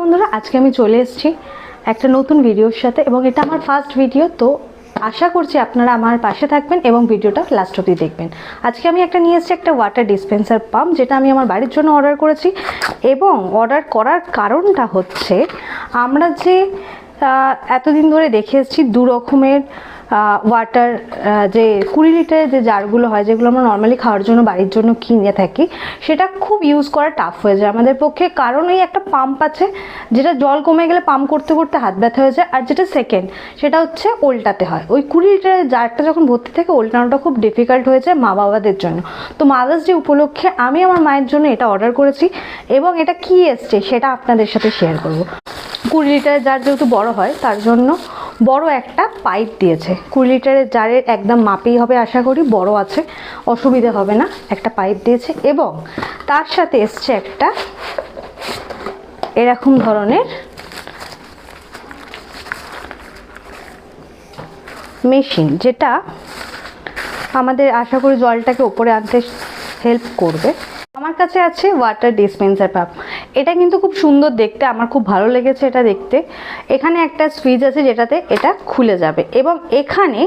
বন্ধুরা, আজকে আমি চলে এসেছি একটা নতুন ভিডিওর সাথে এবং এটা আমার ফার্স্ট ভিডিও তো আশা করছি আপনারা আমার পাশে থাকবেন এবং ভিডিওটা লাস্ট অবধি দেখবেন। আজকে আমি একটা নিয়ে এসেছি একটা ওয়াটার ডিসপেন্সার পাম্প যেটা আমি আমার বাড়ির জন্য অর্ডার করেছি এবং অর্ডার করার কারণটা হচ্ছে, আমরা যে এতদিন ধরে দেখে এসেছি দু রকমের ওয়াটার যে কুড়ি লিটারের যে জারগুলো হয়, যেগুলো আমরা নর্মালি খাওয়ার জন্য বাড়ির জন্য কিনে থাকি, সেটা খুব ইউজ করা টাফ হয়ে যায় আমাদের পক্ষে। কারণ এই একটা পাম্প আছে, যেটা জল কমে গেলে পাম্প করতে করতে হাত ব্যথা হয়ে যায়, আর যেটা সেকেন্ড সেটা হচ্ছে উল্টাতে হয়। ওই কুড়ি লিটারের জারটা যখন ভর্তি থাকে উল্টানোটা খুব ডিফিকাল্ট হয়ে যায় মা বাবাদের জন্য। তো মাদার্স ডে উপলক্ষে আমি আমার মায়ের জন্য এটা অর্ডার করেছি, এবং এটা কি এসছে সেটা আপনাদের সাথে শেয়ার করব। কুড়ি লিটারের জার যেহেতু বড় হয়, তার জন্য বড় একটা পাইপ দিয়েছে। কুড়ি লিটারের জারের একদম মাপেই হবে আশা করি, বড় আছে, অসুবিধে হবে না, একটা পাইপ দিয়েছে এবং তার সাথে এসছে একটা এরকম ধরনের মেশিন যেটা আমাদের আশা করি জলটাকে ওপরে আনতে হেল্প করবে। আমার কাছে আছে ওয়াটার ডিসপেন্সার পাম্প এটা কিন্তু খুব সুন্দর দেখতে, আমার খুব ভালো লেগেছে এটা দেখতে। এখানে একটা সুইচ আছে যেটাতে এটা খুলে যাবে এবং এখানে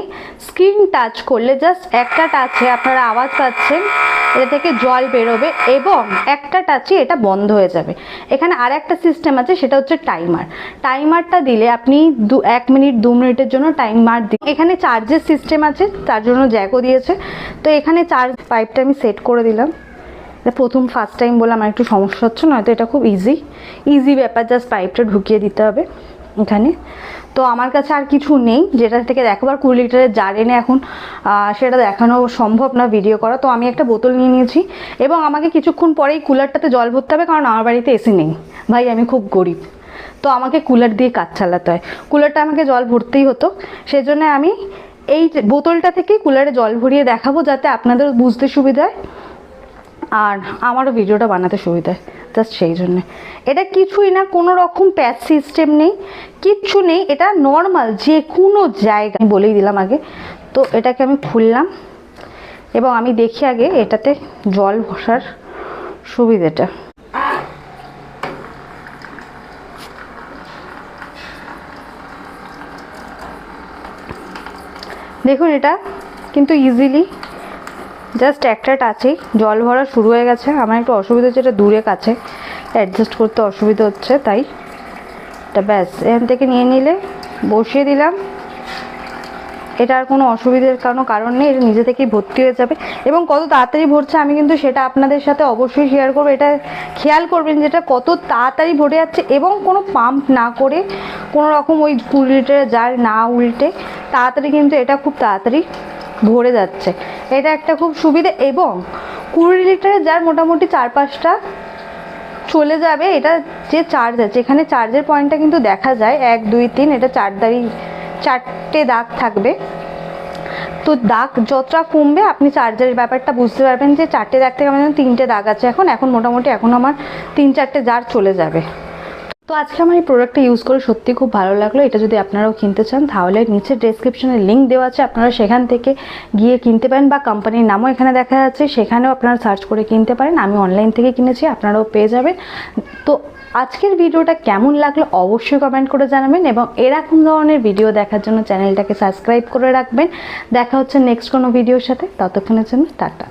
স্ক্রিন টাচ করলে জাস্ট একটা টাচে আপনারা আওয়াজ পাচ্ছেন, এটা থেকে জল বেরোবে এবং একটা টাচে এটা বন্ধ হয়ে যাবে। এখানে আর একটা সিস্টেম আছে, সেটা হচ্ছে টাইমার টাইমারটা দিলে আপনি দু, এক মিনিট, দু মিনিটের জন্য টাইমার দিন এখানে চার্জের সিস্টেম আছে, তার জন্য জ্যাকও দিয়েছে। তো এখানে চার্জ পাইপটা আমি সেট করে দিলাম। প্রথম ফার্স্ট টাইম বলে আমার একটু সমস্যা হচ্ছে, নয়তো এটা খুব ইজি ইজি ব্যাপার জাস্ট পাইপটা ঢুকিয়ে দিতে হবে এখানে। তো আমার কাছে আর কিছু নেই, যেটা থেকে একবার কুড়ি লিটারের জার এনে এখন সেটা দেখানো সম্ভব না ভিডিও করা। তো আমি একটা বোতল নিয়ে নিয়েছি, এবং আমাকে কিছুক্ষণ পরেই কুলারটাতে জল ভরতে হবে, কারণ আমার বাড়িতে এসি নেই। ভাই, আমি খুব গরিব। তো আমাকে কুলার দিয়ে কাজ চালাতে হয়। কুলারটা আমাকে জল ভরতেই হতো। সেই জন্য আমি এই বোতলটা থেকেই কুলারে জল ভরিয়ে দেখাবো, যাতে আপনাদের বুঝতে সুবিধা হয়। আর আমারও ভিডিওটা বানাতে সুবিধা হয় জাস্ট সেই জন্যে। এটা কিছুই না, কোনো রকম প্যাচ সিস্টেম নেই, কিচ্ছু নেই, এটা নর্মাল যে কোনো জায়গা আমি বলেই দিলাম আগে, তো এটাকে আমি খুললাম, এবং আমি দেখি আগে এটাতে জল বসার সুবিধাটা। দেখুন এটা কিন্তু ইজিলি জাস্ট একটা টাচেই জল ভরা শুরু হয়ে গেছে। আমার একটু অসুবিধা হচ্ছে, এটা দূরে কাছে। অ্যাডজাস্ট করতে অসুবিধা হচ্ছে, তাই। এটা ব্যাস, এখান থেকে নিয়ে নিলে, বসিয়ে দিলাম। এটা আর কোনো অসুবিধার কোনো কারণ নেই, এটা নিজে থেকেই ভর্তি হয়ে যাবে। এবং কত তাড়াতাড়ি ভরছে আমি কিন্তু সেটা আপনাদের সাথে অবশ্যই শেয়ার করব। এটা খেয়াল করবেন যেটা কত তাড়াতাড়ি ভরে যাচ্ছে এবং কোনো পাম্প না করে কোনো রকম ওই কুড়ি লিটারের জার না উল্টে। তাড়াতাড়ি কিন্তু এটা খুব তাড়াতাড়ি ভরে যাচ্ছে। এটা একটা খুব সুবিধা এবং কুড়ি লিটারের জার মোটামুটি চার পাঁচটা চলে যাবে, এটা যে চার্জ আছে। এখানে চার্জের পয়েন্টটা কিন্তু দেখা যায়, এক, দুই, তিন, এটা চার দাঁড়ি, চারটে দাগ থাকবে। তো দাগ যতটা কমবে, আপনি চার্জারের ব্যাপারটা বুঝতে পারবেন যে চারটে দাগ থেকে আমার তিনটে দাগ আছে এখন। এখন মোটামুটি এখন আমার তিন, চারটে জার চলে যাবে। তো আজকে আমার এই প্রোডাক্টটা ইউজ করে সত্যি খুব ভালো লাগল। এটা যদি আপনারাও কিনতে চান, তাহলে নিচে ডেসক্রিপশনে লিঙ্ক দেওয়া আছে। আপনারা সেখান থেকে গিয়ে কিনতে পারেন বা কোম্পানির নামও এখানে দেখা যাচ্ছে। সেখানেও আপনারা সার্চ করে কিনতে পারেন। আমি অনলাইন থেকে কিনেছি, আপনারাও পেয়ে যাবেন। তো আজকের ভিডিওটা কেমন লাগল অবশ্যই কমেন্ট করে জানাবেন এবং এরকম ধরনের ভিডিও দেখার জন্য চ্যানেলটাকে সাবস্ক্রাইব করে রাখবেন। দেখা হচ্ছে নেক্সট কোনো ভিডিওর সাথে। ততক্ষণের জন্য টাটা।